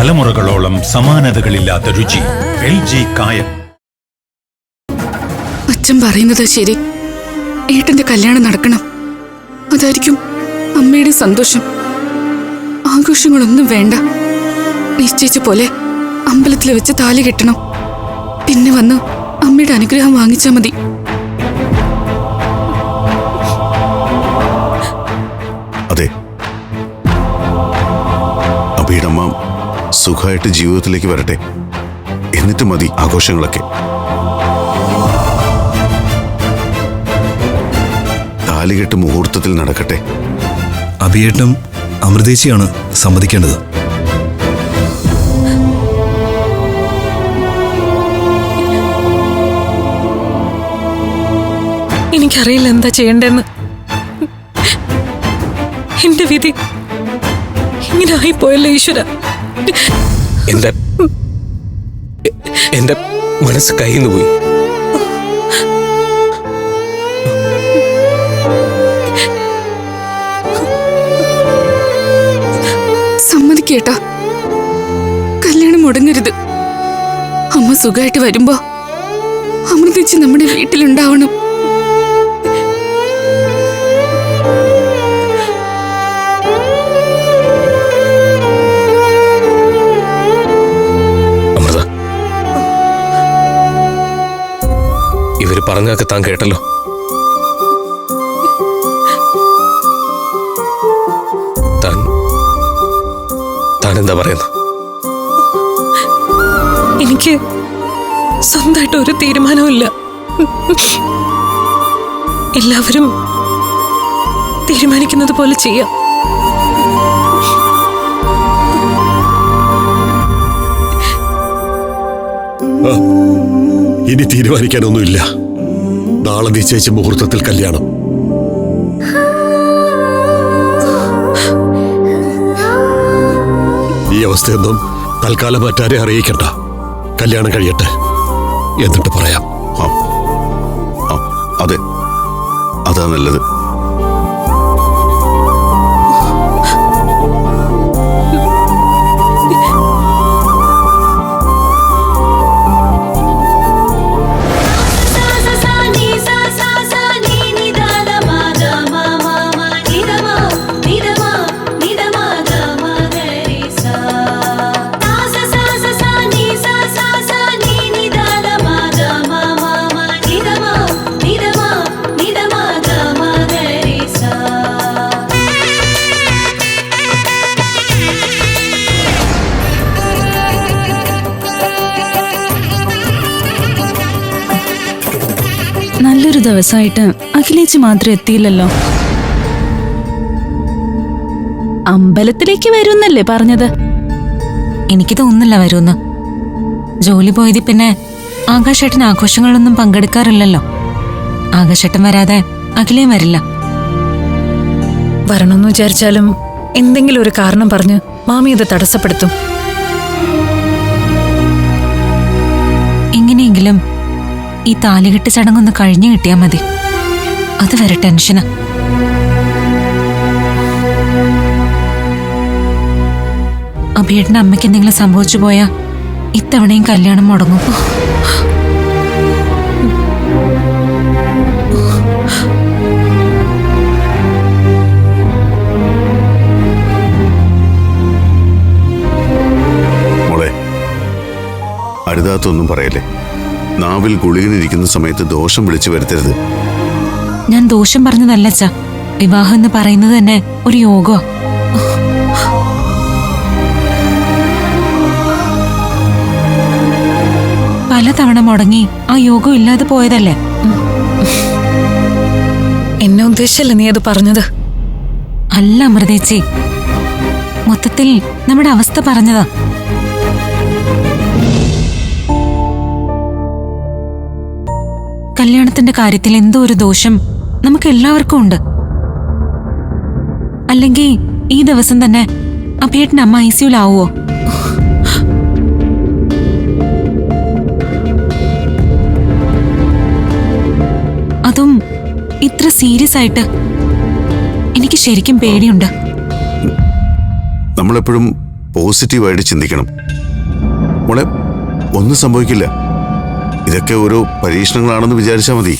തലമുറകളോളം സമാനതകളില്ലാത്ത രുചി. L G കായം. അച്ഛൻ പറയുന്നത് ശരി. ഏട്ടന്റെ കല്യാണം നടക്കണം. അതായിരിക്കും അമ്മയുടെ സന്തോഷം. ആഘോഷങ്ങളൊന്നും വേണ്ട. നിശ്ചയിച്ച പോലെ അമ്പലത്തിൽ വെച്ച് താലി കെട്ടണം. പിന്നെ വന്ന് അമ്മയുടെ അനുഗ്രഹം വാങ്ങിച്ചാ മതി. സുഖമായിട്ട് ജീവിതത്തിലേക്ക് വരട്ടെ. എന്നിട്ട് മതി ആഘോഷങ്ങളൊക്കെ. താലികെട്ട് മുഹൂർത്തത്തിൽ നടക്കട്ടെ. അഭിയേട്ടനും അമൃതേച്ചിയാണ് സമ്മതിക്കേണ്ടത്. എനിക്കറിയില്ല എന്താ ചെയ്യണ്ടെന്ന് എന്റെ വിധി ഇങ്ങനെ ആയിപ്പോയല്ലോ ഈശ്വര. എന്റെ എന്റെ മനസ്സ് കയ്യിൽ പോയി. സമ്മതിക്കേട്ടാ. കല്യാണം മുടങ്ങരുത്. അമ്മ സുഖമായിട്ട് വരുമ്പോ അമൃതിച്ച് നമ്മുടെ വീട്ടിലുണ്ടാവണം. ഇവർ പറഞ്ഞൊക്കെ താൻ കേട്ടല്ലോ. താൻ താൻ എന്താ പറയുന്നത് എനിക്ക് സ്വന്തമായിട്ട് ഒരു തീരുമാനവുമില്ല. എല്ലാവരും തീരുമാനിക്കുന്നത് പോലെ ചെയ്യാം. ഇനി തീരുമാനിക്കാനൊന്നുമില്ല. നാളെ നിശ്ചയിച്ച മുഹൂർത്തത്തിൽ കല്യാണം. ഈ അവസ്ഥയൊന്നും തൽക്കാലം മറ്റാരെ അറിയിക്കണ്ട. കല്യാണം കഴിയട്ടെ. എന്നിട്ട് പറയാം. അതെ. അതാ നല്ലത്. ദിവസമായിട്ട് അഖിലേച്ചി മാത്രം എത്തിയില്ലല്ലോ. അമ്പലത്തിലേക്ക് വരുന്നല്ലേ പറഞ്ഞത്? എനിക്ക് തോന്നുന്നില്ല വരുമെന്ന് ജോലി പോയതിൽ പിന്നെ ആകാശേട്ടൻ ആഘോഷങ്ങളിലൊന്നും പങ്കെടുക്കാറില്ലല്ലോ. ആകാശേട്ടൻ വരാതെ അഖിലയും വരില്ല. വരണമെന്ന് വിചാരിച്ചാലും എന്തെങ്കിലും ഒരു കാരണം പറഞ്ഞ് മാമി ഇത് തടസ്സപ്പെടുത്തും. എങ്ങനെയെങ്കിലും ഈ താലികെട്ട് ചടങ്ങൊന്ന് കഴിഞ്ഞു കിട്ടിയാൽ മതി. അത് വരെ ടെൻഷനാ. അഭിയേട്ടന്റെ അമ്മയ്ക്ക് എന്തെങ്കിലും സംഭവിച്ചു പോയാ ഇത്തവണയും കല്യാണം മുടങ്ങും. അരുതാത്തൊന്നും പറയല്ലേ? നാവിൽ ഗുളികനിരിക്കുന്ന സമയത്ത് ദോഷം വിളിച്ചു വരുത്തരുത്. ഞാൻ ദോഷം പറഞ്ഞതല്ല അച്ഛാ വിവാഹം എന്ന് പറയുന്നത് തന്നെ ഒരു യോഗോ. പലതവണ മുടങ്ങി ആ യോഗം ഇല്ലാതെ പോയതല്ലേ? എന്നെ ഉദ്ദേശിച്ചല്ലേ നീ അത് പറഞ്ഞത്? അല്ല അമൃതേച്ചി. മൊത്തത്തിൽ നമ്മുടെ അവസ്ഥ പറഞ്ഞതാ. കല്യാണത്തിന്റെ കാര്യത്തിൽ എന്തോ ഒരു ദോഷം നമുക്ക് എല്ലാവർക്കും ഉണ്ട്. അല്ലെങ്കിൽ ഈ ദിവസം തന്നെ അഭിയേട്ടൻ അമ്മ ഐ സിയുലാവോ അതും ഇത്ര സീരിയസ് ആയിട്ട് എനിക്ക് ശരിക്കും പേടിയുണ്ട്. നമ്മളെപ്പോഴും പോസിറ്റീവായിട്ട് ചിന്തിക്കണം. മോളെ ഒന്നും സംഭവിക്കില്ല. ഇതൊക്കെ ഓരോ പരീക്ഷണങ്ങളാണെന്ന് വിചാരിച്ചാൽ മതി.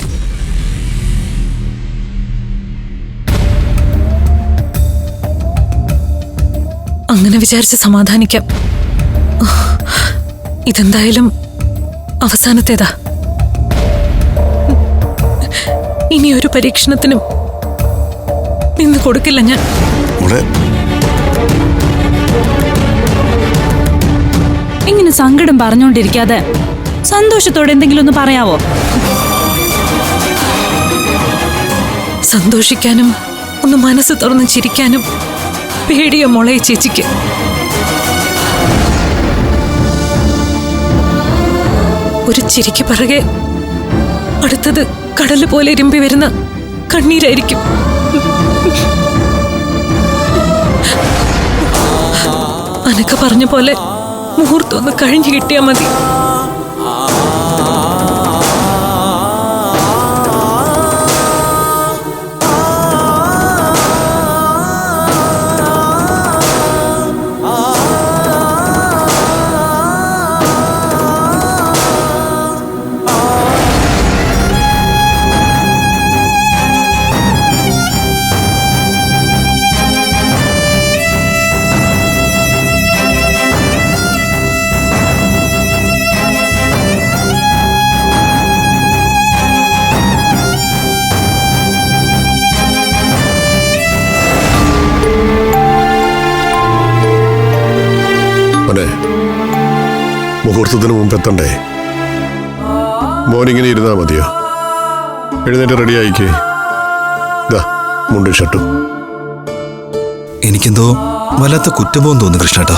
അങ്ങനെ വിചാരിച്ച് സമാധാനിക്കാം. ഇതെന്തായാലും അവസാനത്തേതാ. ഇനി ഒരു പരീക്ഷണത്തിനും നിന്ന് കൊടുക്കില്ല ഞാൻ. ഇങ്ങനെ സങ്കടം പറഞ്ഞോണ്ടിരിക്കാതെ സന്തോഷത്തോടെ എന്തെങ്കിലും ഒന്ന് പറയാവോ? സന്തോഷിക്കാനും ഒന്ന് മനസ്സ് തുറന്ന് ചിരിക്കാനും പേടിയ മോളെ ചേച്ചിക്ക്? ഒരു ചിരിക്ക് പിറകെ അടുത്തത് കടൽ പോലെ ഇരുമ്പി വരുന്ന കണ്ണീരായിരിക്കും. അനക്ക പറഞ്ഞ പോലെ മുഹൂർത്തം ഒന്ന് കഴിഞ്ഞു കിട്ടിയാ മതി. Ah. മുഹൂർത്തത്തിന് മുമ്പ് എത്തണ്ടേ? മോനിങ്ങനെ ഇരുന്നാ മതിയോ? എഴുന്നേറ്റ് റെഡി ആയിക്കേ. ഇതാ മുണ്ടും ഷർട്ടും. എനിക്കെന്തോ വല്ലാത്ത കുറ്റബോധം തോന്നുന്നു കൃഷ്ണേട്ടാ.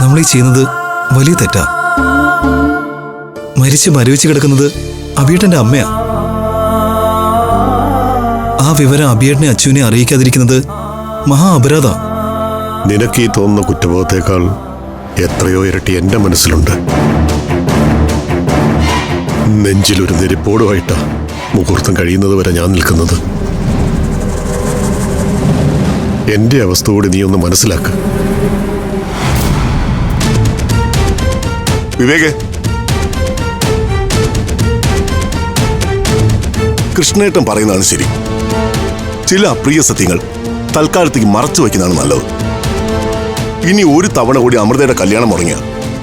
നമ്മൾ ഈ ചെയ്യുന്നത് വലിയ തെറ്റാ. മരിച്ച് മരവിച്ച് കിടക്കുന്നത് അബിയേട്ടന്റെ അമ്മയാ. ആ വിവരം അബിയേട്ടനെ അച്ഛനെ അറിയിക്കാതിരിക്കുന്നത് മഹാ അപരാധ. നിനക്ക് ഈ തോന്നുന്ന കുറ്റബോധത്തേക്കാൾ എത്രയോ ഇരട്ടി എന്റെ മനസ്സിലുണ്ട്. നെഞ്ചിലൊരു നെരിപ്പോടുമായിട്ടാ മുഹൂർത്തം കഴിയുന്നത് വരെ ഞാൻ നിൽക്കുന്നത്. എന്റെ അവസ്ഥ കൂടി നീ ഒന്ന് മനസ്സിലാക്ക. വിവേകേ. കൃഷ്ണേട്ടൻ പറയുന്നതാണ് ശരി. ചില അപ്രിയ സത്യങ്ങൾ തൽക്കാലത്തേക്ക് മറച്ചു വയ്ക്കുന്നതാണ് നല്ലത്. ഇനി ഒരു തവണ കൂടി അമൃതയുടെ കല്യാണം മുടങ്ങിയ.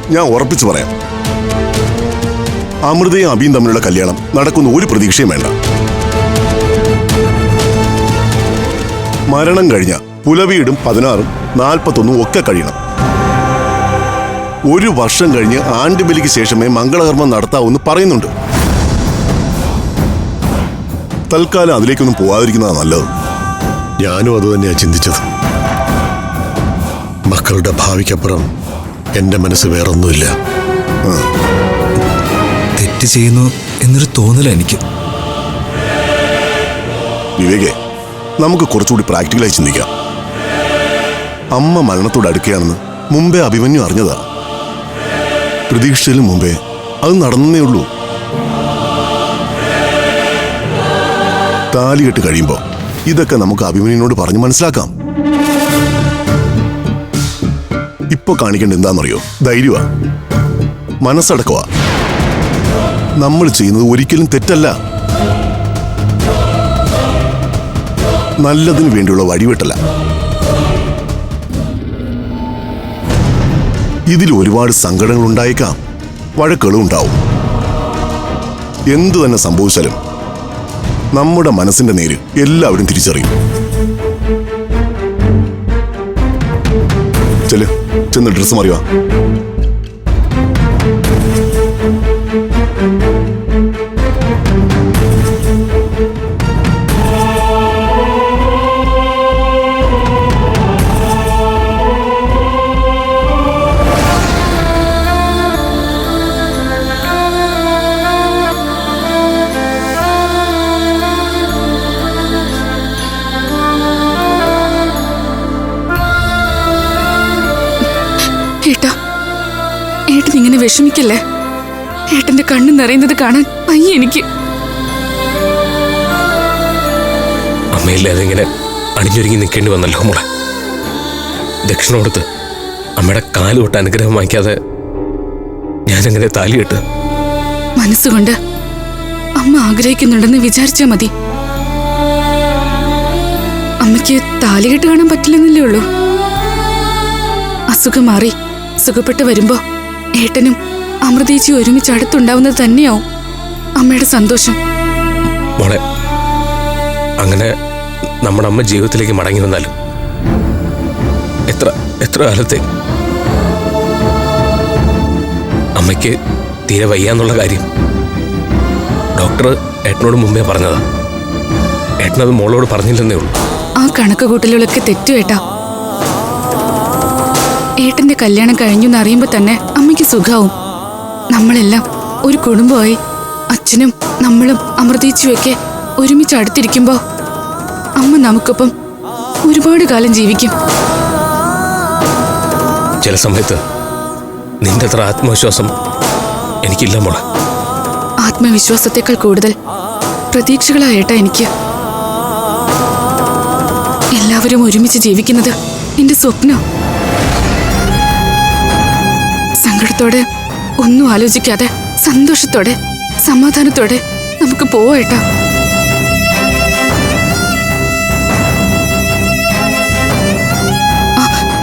ഞാൻ ഉറപ്പിച്ചു പറയാം. അമൃതയും അബിയും തമ്മിലുള്ള കല്യാണം നടക്കുന്ന ഒരു പ്രതീക്ഷയും വേണ്ട. മരണം കഴിഞ്ഞ പുലവീടും പതിനാറും നാൽപ്പത്തൊന്നും ഒക്കെ കഴിയണം. ഒരു വർഷം കഴിഞ്ഞ് ആണ്ടുബലിക്ക് ശേഷമേ മംഗളകർമ്മം നടത്താവൂന്ന് പറയുന്നുണ്ട്. തൽക്കാലം അതിലേക്കൊന്നും പോവാതിരിക്കുന്നതാണ് നല്ലത്. ഞാനും അത് തന്നെയാണ് ചിന്തിച്ചത്. മക്കളുടെ ഭാവിക്കപ്പുറം എന്റെ മനസ്സ് വേറൊന്നുമില്ല. തെറ്റ് ചെയ്യുന്നു എന്നൊരു തോന്നല എനിക്ക്. വിവേകെ നമുക്ക് കുറച്ചുകൂടി പ്രാക്ടിക്കലായി ചിന്തിക്കാം. അമ്മ മരണത്തോട് അടുക്കുകയാണെന്ന് മുമ്പേ അഭിമന്യു അറിഞ്ഞതാ. പ്രതീക്ഷയിലും മുമ്പേ അത് നടന്നേ ഉള്ളൂ. താലി കെട്ട് കഴിയുമ്പോ ഇതൊക്കെ നമുക്ക് അഭിമന്യനോട് പറഞ്ഞ് മനസ്സിലാക്കാം. ഇപ്പൊ കാണിക്കേണ്ട എന്താണെന്നറിയോ? ധൈര്യമാ മനസ്സടക്കുക നമ്മൾ ചെയ്യുന്നത് ഒരിക്കലും തെറ്റല്ല. നല്ലതിനു വേണ്ടിയുള്ള വഴിവിട്ടല്ല ഇതിൽ ഒരുപാട് സങ്കടങ്ങൾ ഉണ്ടായേക്കാം വഴക്കുകളും ഉണ്ടാവും. എന്തു തന്നെ സംഭവിച്ചാലും നമ്മുടെ മനസ്സിന്റെ നേര് എല്ലാവരും തിരിച്ചറിയും. ചെൽ ചെന്ന് ഡ്രസ്സ് മറിയുക ഏട്ടാ ഏട്ടൻ ഇങ്ങനെ വിഷമിക്കല്ലേ? ഏട്ടന്റെ കണ്ണ് നിറയുന്നത് കാണാൻ വയ്യ എനിക്ക്. അമ്മയില്ലാതെ ഇങ്ങനെ അണിഞ്ഞൊരുങ്ങി നിൽക്കേണ്ടി വന്നല്ലോ മോളെ. ദക്ഷിണ കൊടുത്ത് അമ്മയുടെ കാൽ തൊട്ട് അനുഗ്രഹം വാങ്ങിക്കാതെ ഞാനെങ്ങനെ താലി കെട്ട് മനസ്സുകൊണ്ട് അമ്മ ആഗ്രഹിക്കുന്നുണ്ടെന്ന് വിചാരിച്ചാ മതി. അമ്മയ്ക്ക് താലികെട്ട് കാണാൻ പറ്റില്ലെന്നല്ലേ ഉള്ളൂ. അസുഖം മാറി. സുഖപ്പെട്ട് വരുമ്പോ ഏട്ടനും അമൃതേച്ചി ഒരുമിച്ച് അടുത്തുണ്ടാവുന്നത് തന്നെയാവും അമ്മയുടെ സന്തോഷം. മോളെ അങ്ങനെ നമ്മുടെ അമ്മ ജീവിതത്തിലേക്ക് മടങ്ങി വന്നാലും എത്ര എത്ര കാലത്തെ? അമ്മയ്ക്ക് തീരെ വയ്യാന്നുള്ള കാര്യം ഡോക്ടർ ഏട്ടനോട് മുമ്പേ പറഞ്ഞതാ. ഏട്ടനത് മോളോട് പറഞ്ഞില്ലെന്നേ ഉള്ളൂ. ആ കണക്ക് കൂട്ടലുകളൊക്കെ തെറ്റുകേട്ടാ ഏട്ടന്റെ കല്യാണം കഴിഞ്ഞു എന്നറിയുമ്പോ തന്നെ അമ്മയ്ക്ക് സുഖാവും. നമ്മളെല്ലാം ഒരു കുടുംബമായി. അച്ഛനും നമ്മളും അമൃതീച്ചുമൊക്കെ ഒരുമിച്ച് അടുത്തിരിക്കുമ്പോ അമ്മ നമുക്കൊപ്പം ഒരുപാട് കാലം ജീവിക്കും. ചില സമയത്ത് നിന്റെ അത്ര ആത്മവിശ്വാസം എനിക്കില്ല മോളെ. ആത്മവിശ്വാസത്തെക്കാൾ കൂടുതൽ പ്രതീക്ഷകളായേട്ടാ എനിക്ക്. എല്ലാവരും ഒരുമിച്ച് ജീവിക്കുന്നത് എന്റെ സ്വപ്നം. സങ്കടത്തോടെ ഒന്നും ആലോചിക്കാതെ സന്തോഷത്തോടെ സമാധാനത്തോടെ നമുക്ക് പോവേട്ടാ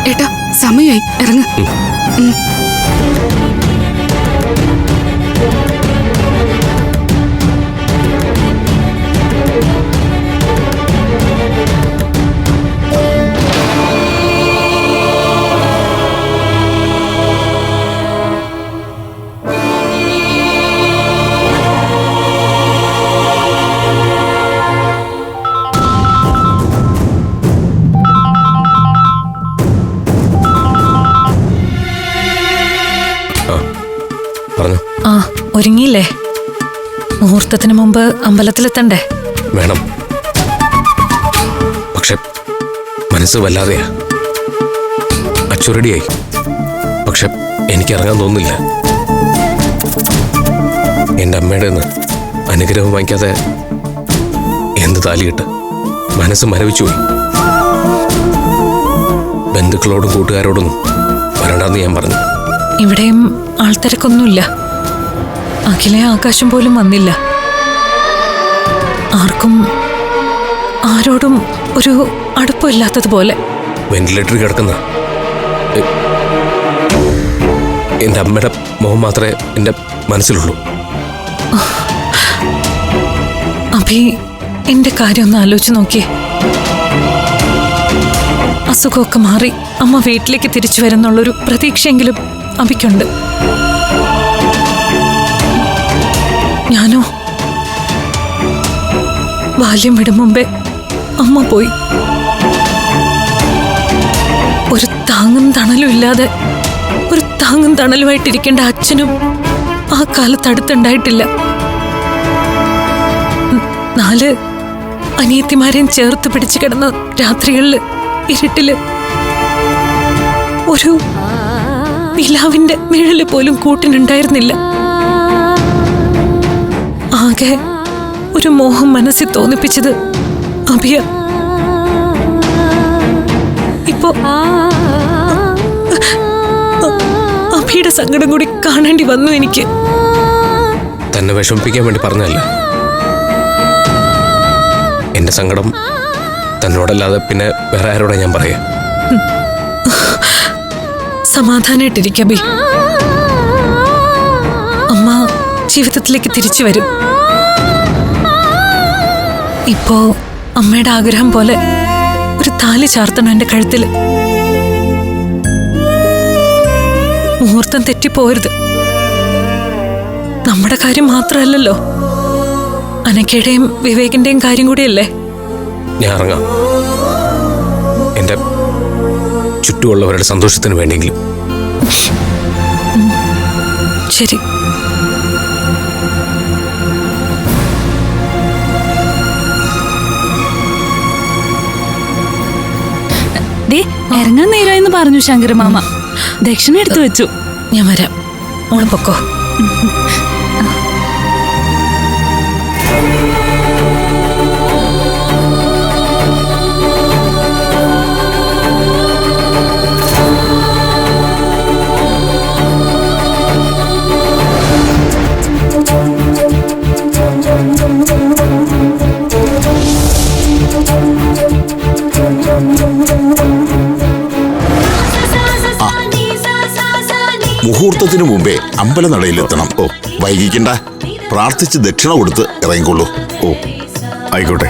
ഏട്ടാ. സമയായി. ഇറങ്ങ്. മുമ്പ് അമ്പലത്തിലെത്തണ്ടേ? വേണം. പക്ഷെ മനസ്സ് വല്ലാതെയാ. അച്ചുറടിയായി പക്ഷെ എനിക്ക് ഇറങ്ങാൻ തോന്നുന്നില്ല. എന്റെ അമ്മയുടെ നിന്ന് അനുഗ്രഹം വാങ്ങിക്കാതെ എന്ത് താലിയിട്ട് മനസ്സ് മരവിച്ചു പോയി. ബന്ധുക്കളോടും കൂട്ടുകാരോടൊന്നും വരണ്ടെന്ന് ഞാൻ പറഞ്ഞു. ഇവിടെയും ആൾത്തിരക്കൊന്നുമില്ല. അഖിലെ ആകാശം പോലും വന്നില്ല. ആർക്കും ആരോടും ഒരു അടുപ്പമില്ലാത്തതുപോലെ. വെന്റിലേറ്ററിൽ കിടക്കുന്ന. എന്റെ എന്റെ അമ്മയുടെ മുഖം മാത്രമേ എന്റെ മനസ്സിലുള്ളൂ. അഭി എന്റെ കാര്യം ഒന്ന് ആലോചിച്ച് നോക്കിയേ. അസുഖമൊക്കെ മാറി അമ്മ വീട്ടിലേക്ക് തിരിച്ചു വരുന്നുള്ളൊരു പ്രതീക്ഷയെങ്കിലും അഭിക്കുണ്ട്. ഞാനോ ബാല്യം വിടും മുമ്പേ. അമ്മ പോയി. ഒരു താങ്ങും തണലും ഇല്ലാതെ ഒരു താങ്ങും തണലുമായിട്ടിരിക്കേണ്ട അച്ഛനും ആ കാലത്ത് അടുത്തുണ്ടായിട്ടില്ല. നാല് അനിയത്തിമാരെയും ചേർത്ത് പിടിച്ചു കിടന്ന രാത്രികളിൽ ഇരുട്ടിൽ ഒരു നിലാവിന്റെ നിഴൽ പോലും കൂട്ടിനുണ്ടായിരുന്നില്ല. ആകെ ഒരു മോഹം മനസ്സിൽ തോന്നിപ്പിച്ചത് അഭിയ. ഇപ്പോ അഭിയുടെ സങ്കടം കൂടി കാണേണ്ടി വന്നു എനിക്ക്. തന്നെ വിഷമിപ്പിക്കാൻ വേണ്ടി പറഞ്ഞല്ല എന്റെ സങ്കടം തന്നോടല്ലാതെ പിന്നെ വേറെ ആരോടാ ഞാൻ പറയാ? സമാധാനായിട്ടിരിക്കാം അമ്മ ജീവിതത്തിലേക്ക് തിരിച്ചു വരും. ഇപ്പോ അമ്മയുടെ ആഗ്രഹം പോലെ ഒരു താലി ചാർത്തണം എന്റെ കഴുത്തിൽ. മുഹൂർത്തം തെറ്റിപ്പോരുത്. നമ്മുടെ കാര്യം മാത്രമല്ലല്ലോ. അനക്കയുടെയും വിവേകിന്റെയും കാര്യം കൂടിയല്ലേ? ഞാൻ ഇറങ്ങാം. എന്റെ ചുറ്റുമുള്ളവരുടെ സന്തോഷത്തിന് വേണ്ടെങ്കിലും ശരി. ഇറങ്ങാൻ നേരായെന്ന് പറഞ്ഞു ശങ്കരമാമ. ദക്ഷിണ എടുത്തു വെച്ചു. ഞാൻ വരാം. ഓണം പൊക്കോ. മുമ്പേ അമ്പലനടയിലെത്തണം ഓ വൈകിക്കണ്ട. പ്രാർത്ഥിച്ച് ദക്ഷിണ കൊടുത്ത് ഇറങ്ങിക്കൊള്ളൂ. ഓ ആയിക്കോട്ടെ.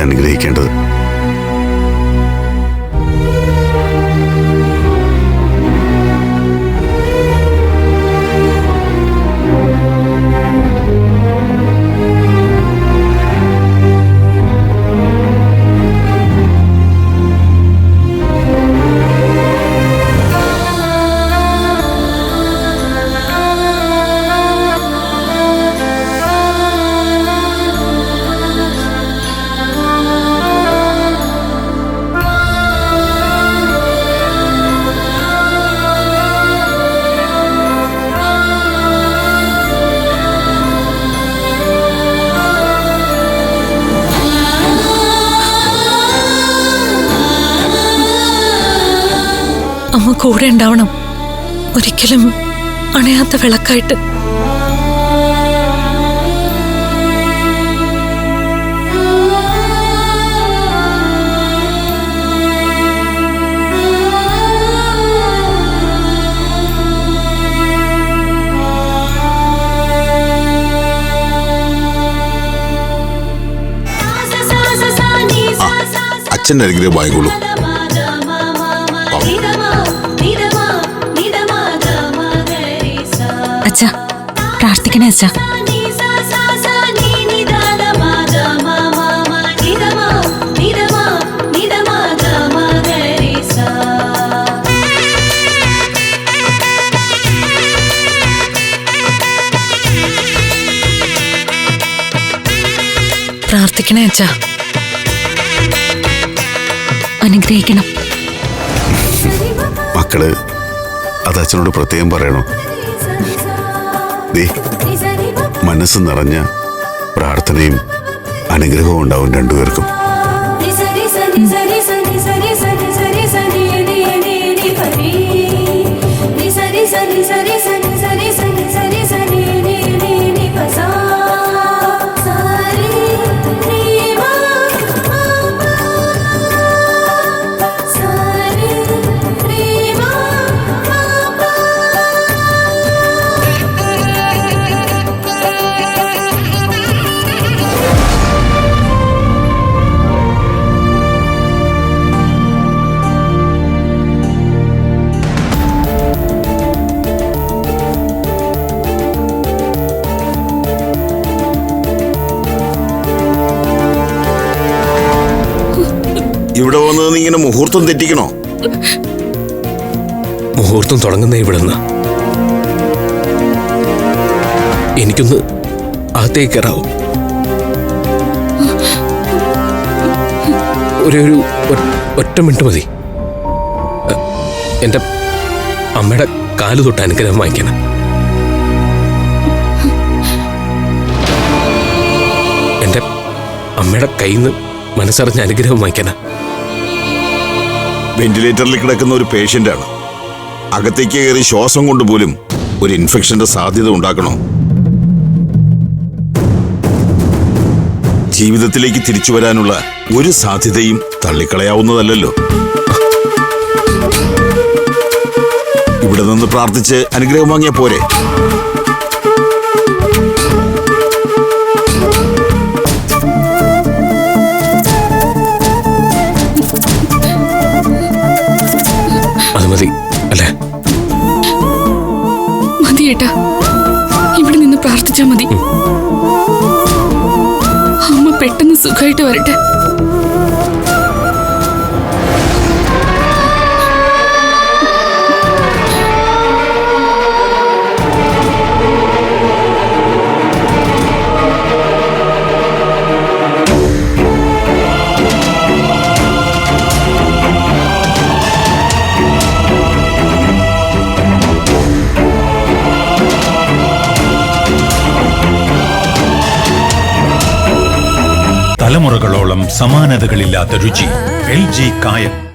അനുഗ്രഹിക്കേണ്ടത്. ഉണ്ടാവണം. ഒരിക്കലും അണയാത്ത വിളക്കായിട്ട്. അച്ഛന്റെ അരികിലേ വാങ്ങിക്കോളൂ. Ri sa പ്രാർത്ഥിക്കണേ അച്ഛാ. അനുഗ്രഹിക്കണം. മക്കൾ അത് അച്ഛനോട് പ്രത്യേകം പറയണോ? ദേ മനസ്സ് നിറഞ്ഞ പ്രാർത്ഥനയും അനുഗ്രഹവും ഉണ്ടാവും രണ്ടുപേർക്കും. ഇങ്ങനെ മുഹൂർത്തം തെറ്റിക്കണോ? മുഹൂർത്തം തുടങ്ങുന്ന ഇവിടുന്ന്. എനിക്കൊന്ന് അകത്തേക്ക് കയറാവും? ഒരു ഒരു ഒറ്റ മിനിറ്റ് മതി. എന്റെ അമ്മയുടെ കാൽ തൊട്ട് അനുഗ്രഹം വാങ്ങിക്കണം. എന്റെ അമ്മയുടെ കയ്യിൽ നിന്ന് മനസ്സറിഞ്ഞ അനുഗ്രഹം വാങ്ങിക്കണം. വെന്റിലേറ്ററിൽ കിടക്കുന്ന ഒരു പേഷ്യന്റാണ് അകത്തേക്ക് കയറി ശ്വാസം കൊണ്ട് പോലും ഒരു ഇൻഫെക്ഷന്റെ സാധ്യത ഉണ്ടാക്കണോ? ജീവിതത്തിലേക്ക് തിരിച്ചു വരാനുള്ള ഒരു സാധ്യതയും തള്ളിക്കളയാവുന്നതല്ലല്ലോ. ഇവിടെ നിന്ന് പ്രാർത്ഥിച്ച് അനുഗ്രഹം വാങ്ങിയ പോരെ? ഏട്ടാ ഇവിടെ നിന്ന് പ്രാർത്ഥിച്ചാ മതി. അമ്മ പെട്ടെന്ന് സുഖമായിട്ട് വരട്ടെ. സമാനതകളില്ലാത്ത രുചി. എൽ ജി കായം.